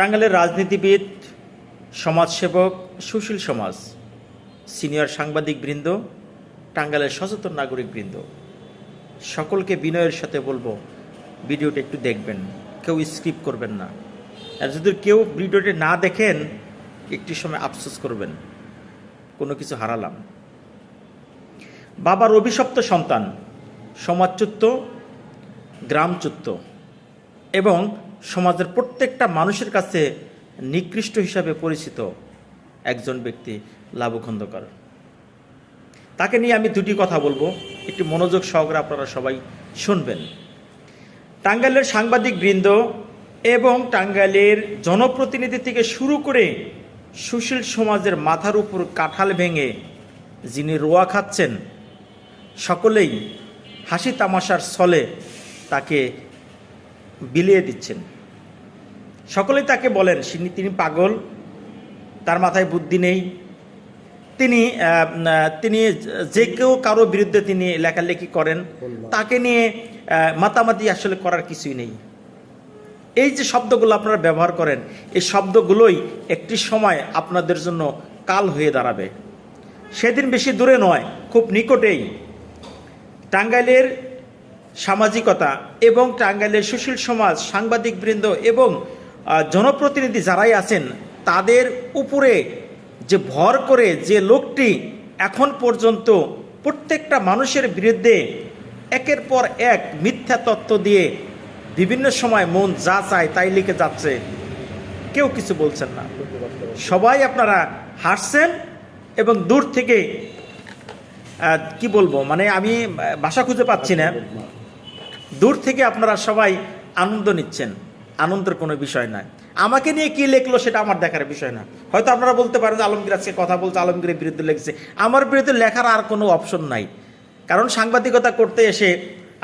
টাঙ্গাইলের রাজনীতিবিদ, সমাজসেবক সুশীল সমাজ, সিনিয়র সাংবাদিক বৃন্দ, টাঙ্গাইলের সচেতন নাগরিক বৃন্দ। সকলকে বিনয়ের সাথে বলব, ভিডিওটা একটু দেখবেন, কেউ স্কিপ করবেন না। আর যদি কেউ ভিডিওটি না দেখেন, একটি সময় আফসোস করবেন, কোনো কিছু হারালাম। বাবার অভিশপ্ত সন্তান, সমাজচ্যুত, গ্রামচ্যুত, এবং সমাজের প্রত্যেকটা মানুষের কাছে নিকৃষ্ট হিসাবে পরিচিত একজন ব্যক্তি লাবু খন্দকার। তাকে নিয়ে আমি দুটি কথা বলব। একটি মনোযোগ সহকারে আপনারা সবাই শুনবেন। টাঙ্গাইলের সাংবাদিক বৃন্দ এবং টাঙ্গাইলের জনপ্রতিনিধি থেকে শুরু করে সুশীল সমাজের মাথার উপর কাঁঠাল ভেঙে যিনি রোয়া খাচ্ছেন, সকলেই হাসি তামাশার ছলে তাকে বিলিয়ে দিচ্ছেন। সকলেই তাকে বলেন তিনি- তিনি পাগল তার মাথায় বুদ্ধি নেই। তিনি তিনি যে কেউ কারও বিরুদ্ধে তিনি লেখালেখি করেন তাকে নিয়ে মাতামাতি আসলে করার কিছুই নেই। এই যে শব্দগুলো আপনারা ব্যবহার করেন এই শব্দগুলোই একটি সময় আপনাদের জন্য কাল হয়ে দাঁড়াবে। সেদিন বেশি দূরে নয় খুব নিকটেই। টাঙ্গাইলের সামাজিকতা এবং টাঙ্গাইলের সুশীল সমাজ সাংবাদিকবৃন্দ এবং জনপ্রতিনিধি যারাই আছেন, তাদের উপরে যে ভর করে যে লোকটি এখন পর্যন্ত প্রত্যেকটা মানুষের বিরুদ্ধে একের পর এক মিথ্যা তত্ত্ব দিয়ে বিভিন্ন সময় মন যা চায় তাই লিখে যাচ্ছে, কেউ কিছু বলছেন না। সবাই আপনারা হাসছেন এবং দূর থেকে কি বলব মানে আমি ভাষা খুঁজে পাচ্ছি না। দূর থেকে আপনারা সবাই আনন্দ নিচ্ছেন। আনন্দের কোনো বিষয় নয় আমাকে নিয়ে কি লেখলো সেটা আমার দেখার বিষয় না। হয়তো আপনারা বলতে পারেন যে আলমগীর আজকে কথা বলছে, আলমগীরের বিরুদ্ধে লেগেছে আমার বিরুদ্ধে লেখার আর কোনো অপশন নাই। কারণ সাংবাদিকতা করতে এসে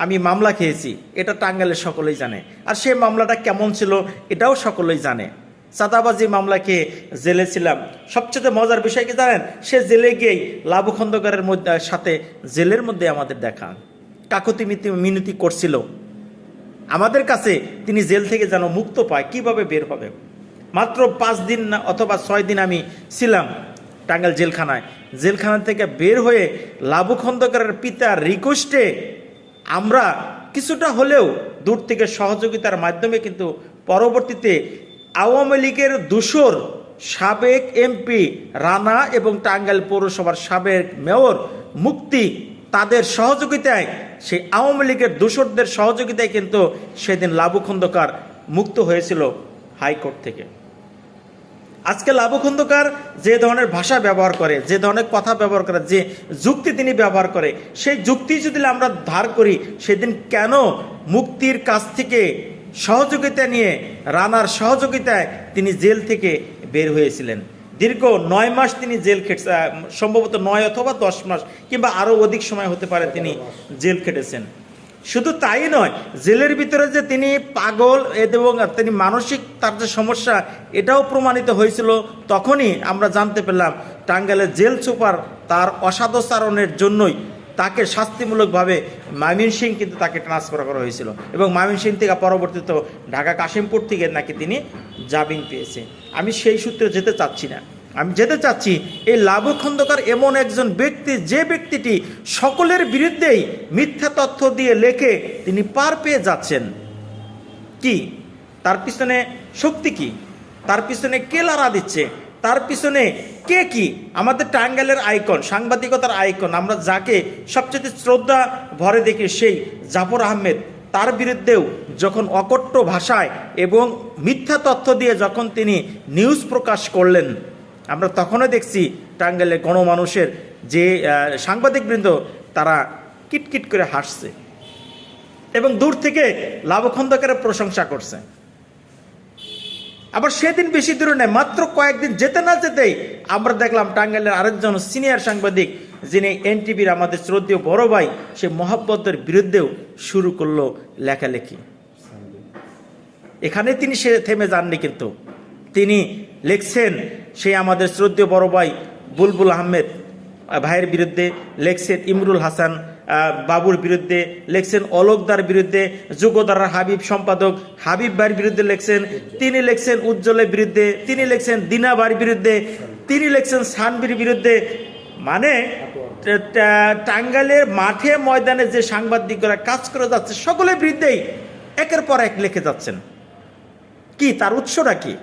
আমি মামলা খেয়েছি, এটা টাঙ্গাইলের সকলেই জানে। আর সেই মামলাটা কেমন ছিল, এটাও সকলেই জানে। চাঁদাবাজি মামলা খেয়ে জেলে ছিলাম। সবচেয়ে মজার বিষয় কি জানেন? সে জেলে গিয়েই লাভু খন্দকারের মধ্যে, সাথে জেলের মধ্যে আমাদের দেখা। কাকুতি মিনতি করছিল। আমাদের কাছে তিনি জেল থেকে যেন মুক্ত পায়, কীভাবে বের হবে? মাত্র পাঁচ দিন না, অথবা ছয় দিন আমি ছিলাম টাঙ্গাইল জেলখানায়। জেলখানা থেকে বের হয়ে লাবু খন্দকারের পিতার রিকোয়েস্টে আমরা কিছুটা হলেও দূর থেকে সহযোগিতার মাধ্যমে কিন্তু পরবর্তীতে আওয়ামী লীগের দূষর সাবেক এমপি রানা এবং টাঙ্গাইল পৌরসভার সাবেক মেয়র মুক্তি তাদের সহযোগিতায় সেই আওয়ামী লীগের দূষরদের সহযোগিতায় কিন্তু সেদিন লাবু খন্দকার মুক্ত হয়েছিল হাইকোর্ট থেকে। আজকে লাবু খন্দকার যে ধরনের ভাষা ব্যবহার করে, যে ধরনের কথা ব্যবহার করে, যে যুক্তি তিনি ব্যবহার করে, সেই যুক্তি যদি আমরা ধার করি, সেদিন কেন মুক্তির কাছ থেকে সহযোগিতা নিয়ে, রানার সহযোগিতায় তিনি জেল থেকে বের হয়েছিলেন? দীর্ঘ নয় মাস তিনি জেল খেটে সম্ভবত নয় অথবা দশ মাস কিংবা আরও অধিক সময় হতে পারে তিনি জেল খেটেছেন। শুধু তাই নয়, জেলের ভিতরে যে তিনি পাগল এবং তিনি মানসিক তার যে সমস্যা, এটাও প্রমাণিত হয়েছিল। তখনই আমরা জানতে পেলাম টাঙ্গাইলের জেল সুপার তার অসাদাচরণের জন্যই তাকে শাস্তিমূলকভাবে ময়মনসিং কিন্তু তাকে ট্রান্সফার করা হয়েছিল এবং ময়মনসিং থেকে পরবর্তীতে ঢাকা কাশিমপুর থেকে নাকি তিনি জামিন পেয়েছে। আমি সেই সূত্রে যেতে চাচ্ছি না। আমি যেতে চাচ্ছি, এই লাভু খন্দকার এমন একজন ব্যক্তি, যে ব্যক্তিটি সকলের বিরুদ্ধেই মিথ্যা তথ্য দিয়ে লেখে তিনি পার পেয়ে যাচ্ছেন। কি? তার পিছনে শক্তি কি? তার পিছনে কে লারা দিচ্ছে? তার পিছনে কে কি? আমাদের টাঙ্গাইলের আইকন সাংবাদিকতার আইকন আমরা যাকে সবচেয়ে শ্রদ্ধা ভরে দেখি সেই জাফর আহমেদ। তার বিরুদ্ধেও যখন অকট্ট ভাষায় এবং মিথ্যা তথ্য দিয়ে যখন তিনি নিউজ প্রকাশ করলেন, আমরা তখনও দেখছি টাঙ্গাইলের গণমানুষের যে সাংবাদিকবৃন্দ, তারা কিটকিট করে হাসছে এবং দূর থেকে লাভখন্দকারের প্রশংসা করছে। আবার সেদিন বেশি দূরে নেই মাত্র কয়েকদিন যেতে না যেতেই আমরা দেখলাম টাঙ্গাইলের আরেকজন সিনিয়র সাংবাদিক যিনি এনটিভির আমাদের শ্রদ্ধেয় বড় ভাই সে মহাব্বতের বিরুদ্ধেও শুরু করল লেখালেখি। এখানে তিনি সে থেমে যাননি কিন্তু। তিনি লিখছেন সে আমাদের শ্রদ্ধেয় বড় ভাই বুলবুল আহমেদ ভাইয়ের বিরুদ্ধে, লেখছেন ইমরুল হাসান বাবুর বিরুদ্ধে, লেখছেন অলোকদার বিরুদ্ধে যুগদার হাবিব সম্পাদক হাবিব ভাইয়ের বিরুদ্ধে লেখছেন, তিনি লেখছেন উজ্জ্বলের বিরুদ্ধে, তিনি লেখছেন দিনাবার বিরুদ্ধে, তিনি লেখছেন সানবির বিরুদ্ধে। মানে টাঙ্গাইলের মাঠে ময়দানে যে সাংবাদিকরা কাজ করে যাচ্ছে সকলের বিরুদ্ধেই একের পর এক লেখে যাচ্ছেন। কি, তার উৎসটা কি?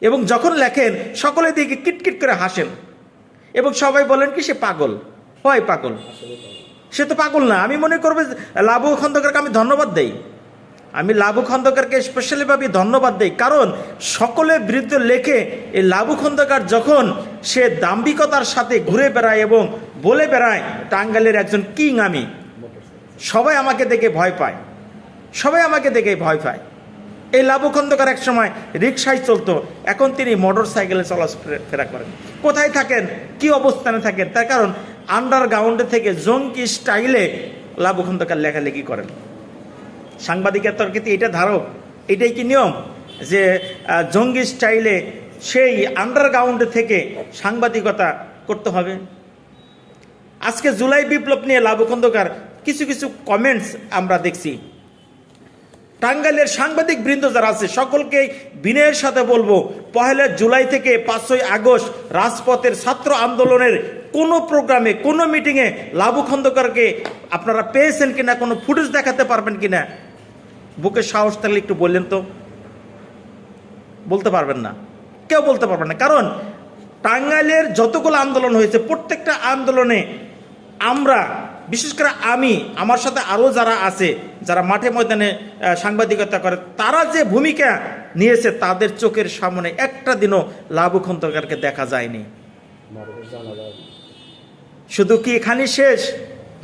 এবং যখন লেখেন, সকলে দিকে কিটকিট করে হাসেন। এবং সবাই বলেন কি, সে পাগল। হয় পাগল। সে তো পাগল না। আমি মনে করব লাবু খন্দকারকে আমি ধন্যবাদ দেই। আমি লাবু খন্দকারকে স্পেশালিভাবে ধন্যবাদ দিই। কারণ সকলের বিরুদ্ধে লেখে এই লাবু খন্দকার যখন সে দাম্ভিকতার সাথে ঘুরে বেড়ায় এবং বলে বেড়ায় টাঙ্গালের একজন কিং আমি, সবাই আমাকে দেখে ভয় পায়। সবাই আমাকে দেখে ভয় পায়। এই লাবু খন্দকার এক সময় রিক্সায় চলতো, এখন তিনি মোটর সাইকেলে চলাফেরা করেন। কোথায় থাকেন? কি অবস্থানে থাকেন? তার কারণ আন্ডারগ্রাউন্ডে থেকে জঙ্কি স্টাইলে লাবু খন্দকার লেখালেখি করেন। সাংবাদিকের তর্কে এটা ধারক, এটাই কি নিয়ম? যে জঙ্গি স্টাইলে সেই আন্ডারগ্রাউন্ড থেকে সাংবাদিকতা করতে হবে। আজকে জুলাই বিপ্লব নিয়ে লাবু খন্দকার কিছু কিছু কমেন্টস আমরা দেখছি। টাঙ্গাইলের সাংবাদিক বৃন্দ যারা আছে, সকলকেই বিনয়ের সাথে বলব, পহেলা জুলাই থেকে পাঁচই আগস্ট রাজপথের ছাত্র আন্দোলনের কোনো প্রোগ্রামে কোনো মিটিংয়ে লাবু খন্দকারকে আপনারা পেয়েছেন কিনা, কোনো ফুটেজ দেখাতে পারবেন কিনা বুকে সাহস থাকলে একটু বললেন তো। বলতে পারবেন না। কেউ বলতে পারবেন না। কারণ টাঙ্গাইলের যতগুলো আন্দোলন হয়েছে প্রত্যেকটা আন্দোলনে আমরা বিশেষ করে আমি আমার সাথে আরও যারা আছে যারা মাঠে ময়দানে সাংবাদিকতা করে তারা যে ভূমিকা নিয়েছে তাদের চোখের সামনে একটা দিনও লাভু খন্দকারকে দেখা যায়নি। শুধু কি এখানে শেষ?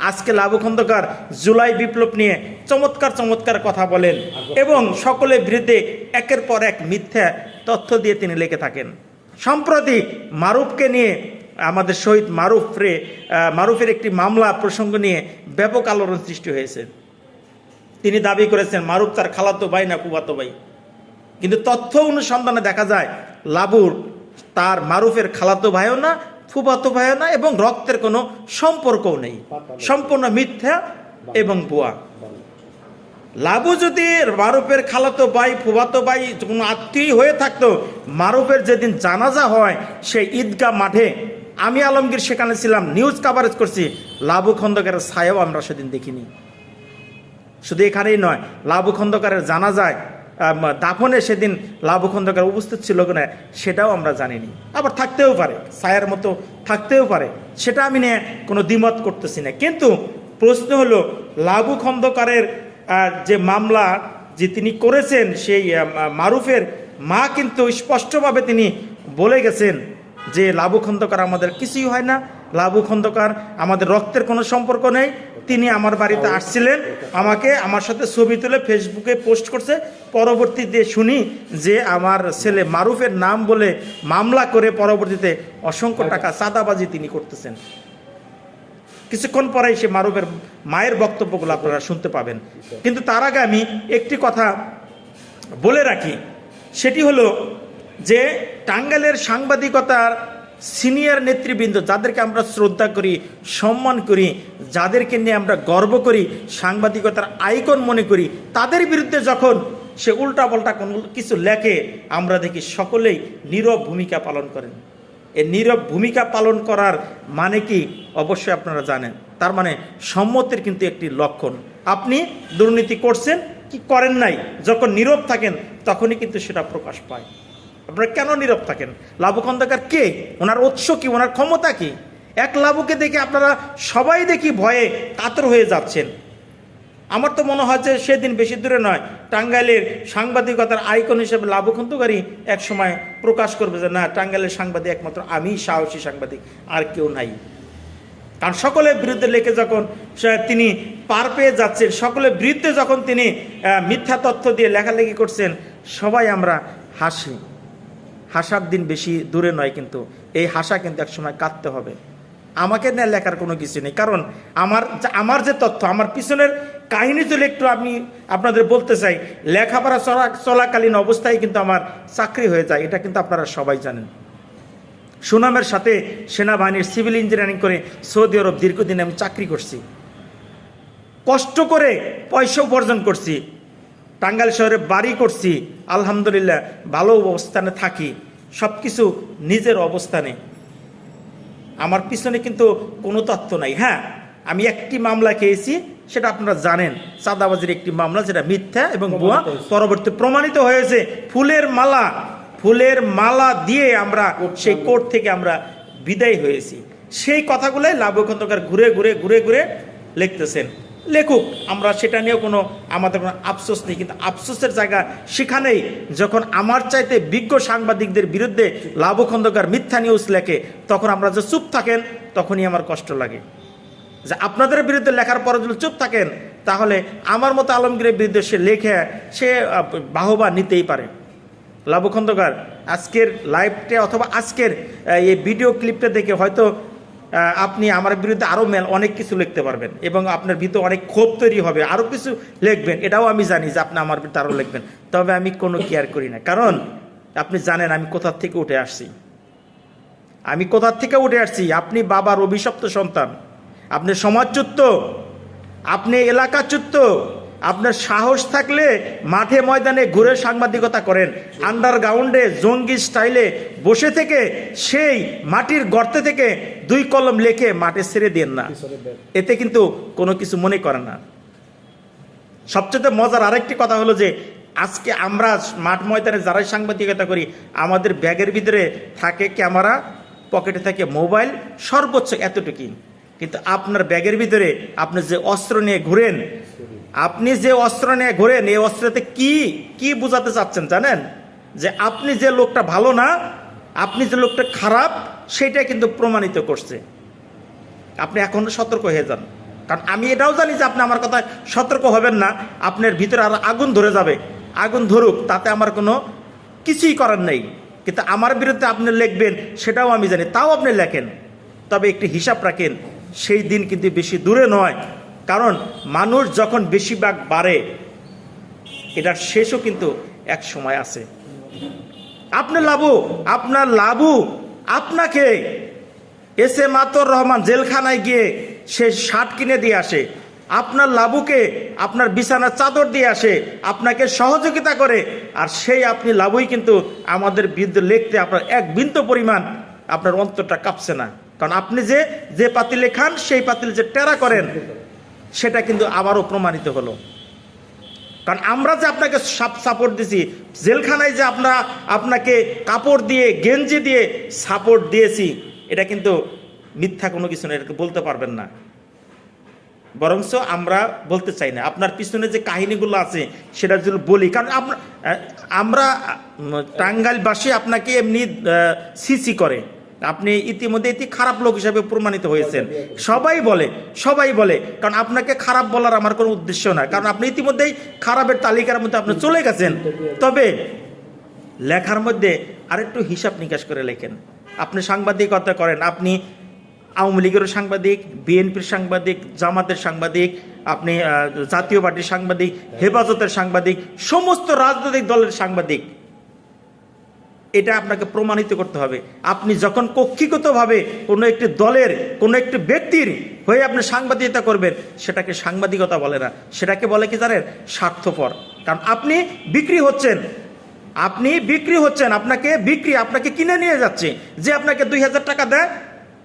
আজকে লাভু খন্দকার জুলাই বিপ্লব নিয়ে চমৎকার চমৎকার কথা বলেন এবং সকলের বিরুদ্ধে একের পর এক মিথ্যা তথ্য দিয়ে তিনি লিখে থাকেন। সম্প্রতি মারুফকে নিয়ে, আমাদের শহীদ মারুফ রে মারুফের একটি মামলা প্রসঙ্গ নিয়ে ব্যাপক আলোড়ন সৃষ্টি হয়েছে। তিনি দাবি করেছেন, মারুফ তার খালাতো ভাই না কুবাতো ভাই। কিন্তু তথ্য অনুসন্ধানে দেখা যায়, লাবুর তার মারুফের খালাতো ভাইও না ফুবাতো ভাইও না এবং রক্তের কোনো সম্পর্কও নেই। সম্পূর্ণ মিথ্যা এবং বুয়া লাবু যদি মারুফের খালাতো ভাই ফুবাতো ভাই কোনো আত্মীয় হয়ে থাকতো মারুফের যেদিন জানাজা হয় সেই ঈদগাহ মাঠে আমি আলমগীর সেখানে ছিলাম নিউজ কাভারেজ করছি। লাবু খন্দকারের ছায়াও আমরা সেদিন দেখিনি। শুধু এখানেই নয় লাবু খন্দকারের জানা যায় দাফনে সেদিন লাবু খন্দকার উপস্থিত ছিল কিনা সেটাও আমরা জানিনি। আবার থাকতেও পারে, ছায়ার মতো থাকতেও পারে, সেটা আমি নিয়ে কোনো দ্বিমত করতেছি না। কিন্তু প্রশ্ন হলো লাবু খন্দকারের যে মামলা যে তিনি করেছেন, সেই মারুফের মা কিন্তু স্পষ্টভাবে তিনি বলে গেছেন যে লাবু খন্দকার আমাদের কিছুই হয় না। লাবু খন্দকার আমাদের রক্তের কোনো সম্পর্ক নেই। তিনি আমার বাড়িতে আসছিলেন আমাকে আমার সাথে ছবি তুলে ফেসবুকে পোস্ট করছে। পরবর্তীতে শুনি যে আমার ছেলে মারুফের নাম বলে মামলা করে পরবর্তীতে অসংখ্য টাকা চাঁদাবাজি তিনি করতেছেন। কিছুক্ষণ পরেই সে মারুফের মায়ের বক্তব্যগুলো আপনারা শুনতে পাবেন। কিন্তু তার আগে আমি একটি কথা বলে রাখি। সেটি হলো যে টাঙ্গাইলের সাংবাদিকতার সিনিয়র নেতৃবৃন্দ যাদেরকে আমরা শ্রদ্ধা করি, সম্মান করি, যাদেরকে নিয়ে আমরা গর্ব করি, সাংবাদিকতার আইকন মনে করি, তাদের বিরুদ্ধে যখন সে উল্টা উল্টাপাল্টা কোনো কিছু লেখে, আমরা দেখি সকলেই নীরব ভূমিকা পালন করেন। এই নীরব ভূমিকা পালন করার মানে কি? অবশ্যই আপনারা জানেন। তার মানে সম্মতির কিন্তু একটি লক্ষণ। আপনি দুর্নীতি করছেন, কি করেন নাই, যখন নীরব থাকেন, তখনই কিন্তু সেটা প্রকাশ পায়। আপনারা কেন নীরব থাকেন? লাভু খন্দকার কে? ওনার উৎস কি? ওনার ক্ষমতা কি? এক লাভুকে দেখে আপনারা সবাই দেখি ভয়ে কাতর হয়ে যাচ্ছেন। আমার তো মনে হয় যে সেদিন বেশি দূরে নয়, টাঙ্গাইলের সাংবাদিকতার আইকন হিসেবে লাভু খন্দকারই এক সময় প্রকাশ করবে যে, না, টাঙ্গাইলের সাংবাদিক একমাত্র আমিই সাহসী সাংবাদিক, আর কেউ নাই। কারণ সকলের বিরুদ্ধে লেখে যখন তিনি পার পেয়ে যাচ্ছেন, সকলের বিরুদ্ধে যখন তিনি মিথ্যা তথ্য দিয়ে লেখালেখি করছেন, সবাই আমরা হাসি। হাসার দিন বেশি দূরে নয় কিন্তু এই হাসা কিন্তু একসময় কাঁদতে হবে। আমাকে নিয়ে লেখার কোনো কিছু নেই। কারণ আমার আমার যে তথ্য, আমার পিছনের কাহিনী যদি একটু আমি আপনাদের বলতে চাই, লেখাপড়া চলা চলাকালীন অবস্থায় কিন্তু আমার চাকরি হয়ে যায়, এটা কিন্তু আপনারা সবাই জানেন। সুনামের সাথে সেনাবাহিনীর সিভিল ইঞ্জিনিয়ারিং করে সৌদি আরব দীর্ঘদিন আমি চাকরি করছি। কষ্ট করে পয়সা উপার্জন করছি। টাঙ্গাইল শহরে বাড়ি করছি। আলহামদুলিল্লাহ, ভালো অবস্থানে থাকি। সব কিছু নিজের অবস্থানে। আমার পিছনে কিন্তু কোনো তথ্য নাই। হ্যাঁ আমি একটি মামলা খেয়েছি সেটা আপনারা জানেন। চাঁদাবাজির একটি মামলা যেটা মিথ্যা এবং ভুয়া পরবর্তী প্রমাণিত হয়েছে। ফুলের মালা ফুলের মালা দিয়ে আমরা সেই কোর্ট থেকে আমরা বিদায় হয়েছি। সেই কথাগুলোই লাভ খন্দকার ঘুরে ঘুরে ঘুরে ঘুরে লিখতেছেন। লেখুক, আমরা সেটা নিয়েও কোনো আমাদের কোনো আফসোস নেই, কিন্তু আফসোসের জায়গা সেখানেই যখন আমার চাইতে বিজ্ঞ সাংবাদিকদের বিরুদ্ধে লাভ খন্দকার মিথ্যা নিউজ লেখে, তখন আমরা যে চুপ থাকেন, তখনই আমার কষ্ট লাগে। যে আপনাদের বিরুদ্ধে লেখার পরে যদি চুপ থাকেন, তাহলে আমার মতো আলমগীরের বিরুদ্ধে সে লেখে, সে বাহবা নিতেই পারে। লাভ খন্দকার, আজকের লাইভটা অথবা আজকের এই ভিডিও ক্লিপটা দেখে হয়তো আপনি আমার বিরুদ্ধে আরও মেল অনেক কিছু লিখতে পারবেন এবং আপনার ভিতরে অনেক ক্ষোভ তৈরি হবে আরও কিছু লিখবেন। এটাও আমি জানি যে আপনি আমার বিরুদ্ধে আরও লিখবেন। তবে আমি কোনো কেয়ার করি না। কারণ আপনি জানেন আমি কোথার থেকে উঠে আসছি। আমি কোথার থেকে উঠে আসছি? আপনি বাবার অভিশপ্ত সন্তান। আপনি সমাজচ্যুত। আপনি এলাকাচ্যুত। আপনার সাহস থাকলে মাঠে ময়দানে ঘুরে সাংবাদিকতা করেন। আন্ডারগ্রাউন্ডে জঙ্গি স্টাইলে বসে থেকে সেই মাটির গর্তে থেকে দুই কলম লেখে মাঠে ছেড়ে দেন না। এতে কিন্তু কোনো কিছু মনে করে না। সবচেয়ে মজার আরেকটি কথা হলো যে, আজকে আমরা মাঠ ময়দানে যারাই সাংবাদিকতা করি, আমাদের ব্যাগের ভিতরে থাকে ক্যামেরা, পকেটে থাকে মোবাইল, সর্বোচ্চ এতটুকুই। কিন্তু আপনার ব্যাগের ভিতরে আপনি যে অস্ত্র নিয়ে ঘুরেন আপনি যে অস্ত্র নিয়ে ঘুরেন, এই অস্ত্রতে কি কি বোঝাতে চাচ্ছেন জানেন? যে আপনি যে লোকটা ভালো না, আপনি যে লোকটা খারাপ সেটা কিন্তু প্রমাণিত করছে। আপনি এখন সতর্ক হয়ে যান। কারণ আমি এটাও জানি যে আপনি আমার কথা সতর্ক হবেন না। আপনার ভিতরে আর আগুন ধরে যাবে। আগুন ধরুক, তাতে আমার কোনো কিছুই করার নেই। কিন্তু আমার বিরুদ্ধে আপনি লিখবেন, সেটাও আমি জানি, তাও আপনি লেখেন। তবে একটি হিসাব রাখেন, সেই দিন কিন্তু বেশি দূরে নয়। কারণ মানুষ যখন বেশিরভাগ বাড়ে, এটার শেষও কিন্তু এক সময় আছে। আপনার লাভু আপনার লাভু আপনাকে এস এ মাতর রহমান জেলখানায় গিয়ে সে শার্ট কিনে দিয়ে আসে। আপনার লাভুকে আপনার বিছানার চাদর দিয়ে আসে, আপনাকে সহযোগিতা করে, আর সেই আপনি লাভুই কিন্তু আমাদের বিরুদ্ধে লিখতে আপনার এক বিন্দু পরিমাণ আপনার অন্তরটা কাঁপছে না। কারণ আপনি যে যে পাতিলে খান, সেই পাতিল যে টেরা করেন সেটা কিন্তু আবারও প্রমাণিত হলো। কারণ আমরা যে আপনাকে সাপোর্ট দিছি, জেলখানায় যে আমরা আপনাকে কাপড় দিয়ে, গেঞ্জি দিয়ে সাপোর্ট দিয়েছি, এটা কিন্তু মিথ্যা কোনো কিছু না এটাকে বলতে পারবেন না। বরঞ্চ আমরা বলতে চাই না। আপনার পিছনে যে কাহিনীগুলো আছে, সেটা যদি বলি, কারণ আমরা আমরা টাঙ্গাইলবাসী আপনাকে এমনি সিসি করে। আপনি ইতিমধ্যে এটি খারাপ লোক হিসাবে প্রমাণিত হয়েছেন। সবাই বলে সবাই বলে, কারণ আপনাকে খারাপ বলার আমার কোনো উদ্দেশ্য না। কারণ আপনি ইতিমধ্যেই খারাপের তালিকার মধ্যে আপনি চলে গেছেন। তবে লেখার মধ্যে আরেকটু হিসাব নিকাশ করে লেখেন। আপনি সাংবাদিকতা করেন, আপনি আওয়ামী লীগেরও সাংবাদিক, বিএনপির সাংবাদিক, জামাতের সাংবাদিক, আপনি জাতীয় পার্টির সাংবাদিক, হেফাজতের সাংবাদিক, সমস্ত রাজনৈতিক দলের সাংবাদিক। এটা আপনাকে প্রমাণিত করতে হবে। আপনি যখন কক্ষিগতভাবে কোনো একটি দলের, কোনো একটি ব্যক্তির হয়ে আপনি সাংবাদিকতা করবেন, সেটাকে সাংবাদিকতা বলে না। সেটাকে বলে কি জানেন? স্বার্থপর। কারণ আপনি বিক্রি হচ্ছেন। আপনি বিক্রি হচ্ছেন, আপনাকে বিক্রি, আপনাকে কিনে নিয়ে যাচ্ছে। যে আপনাকে দুই হাজার টাকা দেয়,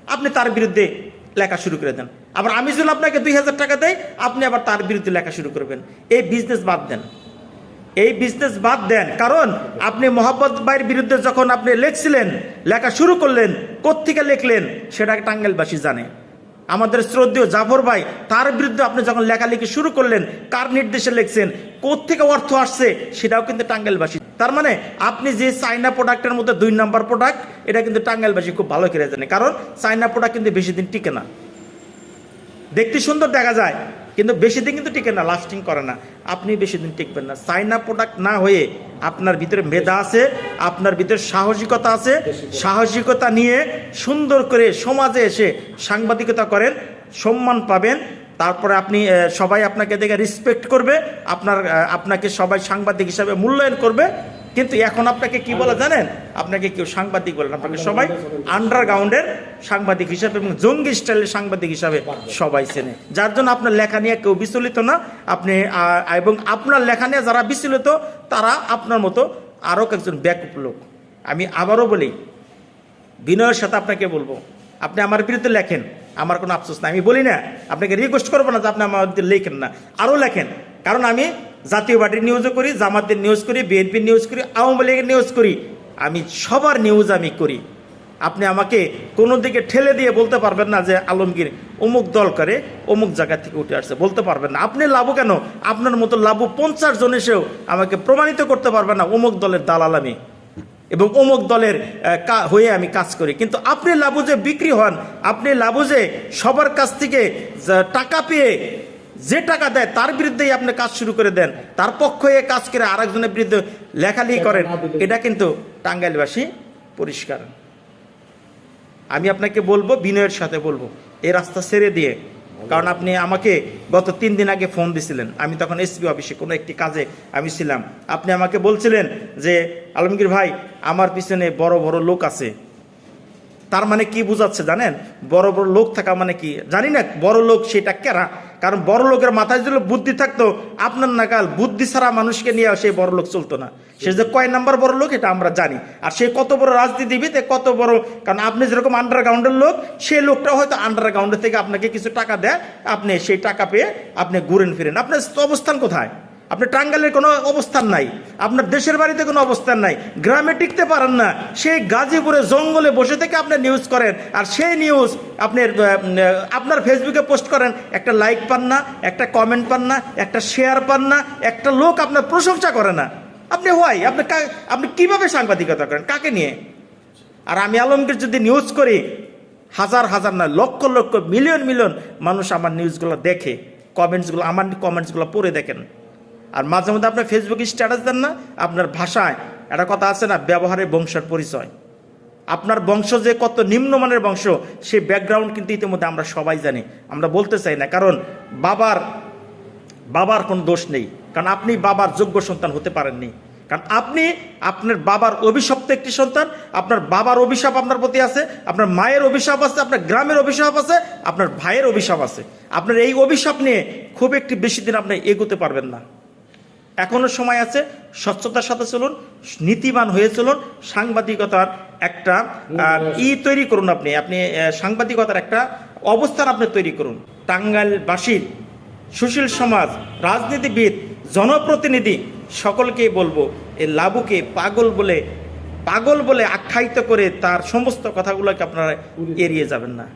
আপনি তার বিরুদ্ধে লেখা শুরু করে দেন। আবার আমি যদি আপনাকে দুই হাজার টাকা দেয়, আপনি আবার তার বিরুদ্ধে লেখা শুরু করবেন। এই বিজনেস বাদ দেন। এই বিজনেস বাদ দেন। কারণ আপনি মোহাম্মদ ভাইয়ের বিরুদ্ধে যখন আপনি লেখছিলেন, লেখা শুরু করলেন, কোত্থেকে লিখলেন, সেটা টাঙ্গাইলবাসী জানে। আমাদের শ্রদ্ধেয় জাফর ভাই, তার বিরুদ্ধে আপনি যখন লেখালেখি শুরু করলেন, কার নির্দেশে লিখছেন, কোত্থেকে অর্থ আসছে, সেটাও কিন্তু টাঙ্গাইলবাসী। তার মানে আপনি যে চাইনা প্রোডাক্টের মধ্যে দুই নম্বর প্রোডাক্ট, এটা কিন্তু টাঙ্গাইলবাসী খুব ভালো করে জানে। কারণ চাইনা প্রোডাক্ট কিন্তু বেশি দিন টিকে না। দেখতে সুন্দর দেখা যায়। কিন্তু বেশি দিন কিন্তু টিকে না লাস্টিং করে না। আপনি বেশি দিন টিকবেন না। চাইনা প্রোডাক্ট না হয়ে আপনার ভিতরে মেধা আছে, আপনার ভিতরে সাহসিকতা আছে, সাহসিকতা নিয়ে সুন্দর করে সমাজে এসে সাংবাদিকতা করেন, সম্মান পাবেন। তারপরে আপনি সবাই আপনাকে দেখে রেসপেক্ট করবে, আপনার আপনাকে সবাই সাংবাদিক হিসাবে মূল্যায়ন করবে। কিন্তু এখন আপনাকে কি বলে জানেন? আপনাকে কেউ সাংবাদিক বলেন আপনাকে সবাই আন্ডারগ্রাউন্ডের সাংবাদিক হিসাবে এবং জঙ্গি স্টাইলের সাংবাদিক হিসাবে সবাই চেনে। যার জন্য আপনার লেখা নিয়ে কেউ বিচলিত না। আপনি এবং আপনার লেখা নিয়ে যারা বিচলিত, তারা আপনার মতো আরও একজন ব্যাকুপ লোক। আমি আবারও বলি, বিনয়ের সাথে আপনাকে বলব, আপনি আমার বিরুদ্ধে লেখেন, আমার কোনো আফসোস নাই। আমি বলি না, আপনাকে রিকোয়েস্ট করব না যে আপনি আমার লেখেন না। আরও লেখেন, কারণ আমি জাতীয় পার্টির নিউজও করি, জামাতের নিউজ করি, বিএনপির নিউজ করি, আওয়ামী লীগের নিউজ করি। আমি সবার নিউজ আমি করি। আপনি আমাকে কোনো দিকে ঠেলে দিয়ে বলতে পারবেন না যে আলমগীর অমুক দল করে, অমুক জায়গা থেকে উঠে আসছে। বলতে পারবেন না। আপনি লাভও কেন? আপনার মতো লাভও পঞ্চাশ জন এসেও আমাকে প্রমাণিত করতে পারবেন না অমুক দলের দালাল আমি। এবং অমুক দলের হয়ে আমি কাজ করি। কিন্তু আপনি লাভুজে বিক্রি হন, আপনি লাভুজে সবার কাছ থেকে টাকা পেয়ে যে টাকা দেয় তার বিরুদ্ধেই আপনি কাজ শুরু করে দেন। তার পক্ষ কাজ করে আরেকজনের বিরুদ্ধে লেখালেখি করেন। এটা কিন্তু টাঙ্গাইলবাসী পরিষ্কার। আমি আপনাকে বলব বিনয়ের সাথে বলব এই রাস্তা ছেড়ে দিয়ে। কারণ আপনি আমাকে গত তিন দিন আগে ফোন দিছিলেন। আমি তখন এসপি অফিসে কোনো একটি কাজে আমি ছিলাম। আপনি আমাকে বলছিলেন যে আলমগীর ভাই আমার পিছনে বড় বড় লোক আছে। তার মানে কি বোঝাচ্ছে জানেন? বড় বড় লোক থাকা মানে কি? জানি না বড় লোক সেটা কেরা? কারণ বড় লোকের মাথায় যদি বুদ্ধি থাকতো, আপনার নাকাল বুদ্ধি ছাড়া মানুষকে নিয়ে সেই বড় লোক চলতো না। সে যে কয় নাম্বার বড় লোক, এটা আমরা জানি। আর সে কত বড় রাজনীতিবিদ কত বড় কারণ আপনি যেরকম আন্ডারগ্রাউন্ডের লোক সেই লোকটা হয়তো আন্ডারগ্রাউন্ডের থেকে আপনাকে কিছু টাকা দেয়, আপনি সেই টাকা পেয়ে আপনি ঘুরেন ফিরেন। আপনার অবস্থান কোথায়? আপনি টাঙ্গালের কোনো অবস্থান নাই আপনার দেশের বাড়িতে কোনো অবস্থান নাই গ্রামে টিকতে পারেন না সেই গাজীপুরে জঙ্গলে বসে থেকে আপনি নিউজ করেন আর সেই নিউজ আপনার আহ, আপনার ফেসবুকে পোস্ট করেন একটা লাইক পান না একটা কমেন্ট পান না একটা শেয়ার পান না একটা লোক আপনার প্রশংসা করে না। আপনি হোয়াই আপনি আপনি কীভাবে সাংবাদিকতা করেন? কাকে নিয়ে? আর আমি আলমগীর যদি নিউজ করি হাজার হাজার না লক্ষ লক্ষ মিলিয়ন মিলিয়ন মানুষ আমার নিউজগুলো দেখে কমেন্টসগুলো আমার কমেন্টসগুলো পড়ে দেখেন। আর মাঝে মধ্যে আপনার ফেসবুকে স্ট্যাটাস দেন না, আপনার ভাষায়, একটা কথা আছে না, ব্যবহারের বংশের পরিচয়। আপনার বংশ যে কত নিম্নমানের বংশ সেই ব্যাকগ্রাউন্ড কিন্তু ইতিমধ্যে আমরা সবাই জানি। আমরা বলতে চাই না, কারণ বাবার বাবার কোনো দোষ নেই। কারণ আপনি বাবার যোগ্য সন্তান হতে পারেননি। কারণ আপনি আপনার বাবার অভিশপ্ত একটি সন্তান, আপনার বাবার অভিশাপ আপনার প্রতি আছে, আপনার মায়ের অভিশাপ আছে, আপনার গ্রামের অভিশাপ আছে, আপনার ভাইয়ের অভিশাপ আছে। আপনার এই অভিশাপ নিয়ে খুব একটি বেশি দিন আপনি এগোতে পারবেন না। এখনও সময় আছে স্বচ্ছতার সাথে চলুন নীতিবান হয়ে চলুন সাংবাদিকতার একটা ই তৈরি করুন আপনি আপনি সাংবাদিকতার একটা অবস্থান আপনি তৈরি করুন। টাঙ্গাইলবাসীর সুশীল সমাজ রাজনীতিবিদ জনপ্রতিনিধি সকলকেই বলব এই লাবুকে পাগল বলে পাগল বলে আখ্যায়িত করে তার সমস্ত কথাগুলোকে আপনারা এড়িয়ে যাবেন না।